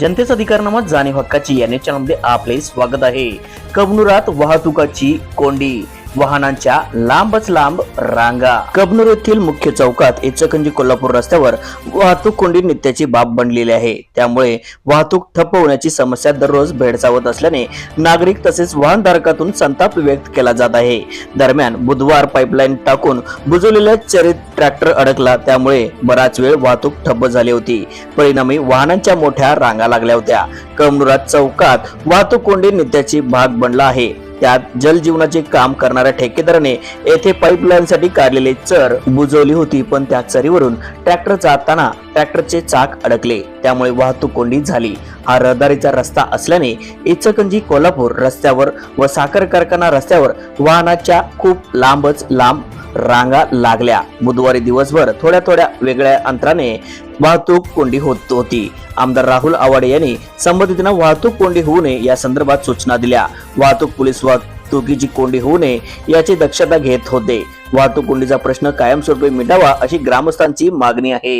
जनतेचा अधिकार नामात जाणीव हक्काची या चॅनलमध्ये आपले स्वागत आहे. कबनुरात वाहतुकाची कोंडी. वाहनांच्या लांबच लांब रांगा. कबनूर येथील मुख्य चौकात इचकंजी कोल्हापूर रस्त्यावर वाहतूक कोंडी नित्याची बाब बनलेली आहे. त्यामुळे वाहतूक ठप्प होण्याची समस्या दररोज भेडसावत असल्याने नागरिक तसेच वाहनधारकातून संताप व्यक्त केला जात आहे. दरम्यान बुधवार पाईपलाईन टाकून बुजवलेल्या चरित ट्रॅक्टर अडकला. त्यामुळे बराच वेळ वाहतूक ठप्प झाली होती. परिणामी वाहनांच्या मोठ्या रांगा लागल्या होत्या. कमनुरात चौकात वाहतूक कोंडी नित्याची भाग बनला आहे. त्यात जलजीवनाचे काम करणाऱ्या ठेकेदाराने येथे पाईपलाईनसाठी काढलेले चर बुजवली होती पण त्या चरीवरून ट्रॅक्टर जाताना ट्रॅक्टरचे चाक अडकले. त्यामुळे वाहतूक कोंडी झाली. हा रहदारीचा रस्ता असल्याने इचकंजी कोल्हापूर रस्त्यावर व साखर कारखाना रस्त्यावर वाहनाच्या खूप लांबच लांब रांगा लागल्या. बुधवारी दिवसभर थोड्या थोड्या वेगळ्या अंतराने वाहतूक कोंडी होत होती. आमदार राहुल आवाडे यांनी संबंधितांना वाहतूक कोंडी होऊ नये या संदर्भात सूचना दिल्या. वाहतूक पोलीस वाहतुकीची कोंडी होऊ नये याची दक्षता घेत होते. वाहतूक कोंडीचा प्रश्न कायमस्वरूपी मिटावा अशी ग्रामस्थांची मागणी आहे.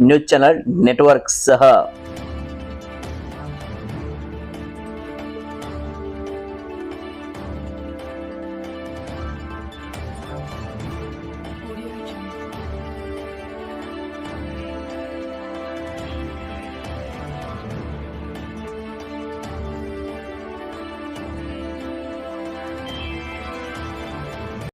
न्यूज चॅनल नेटवर्क सह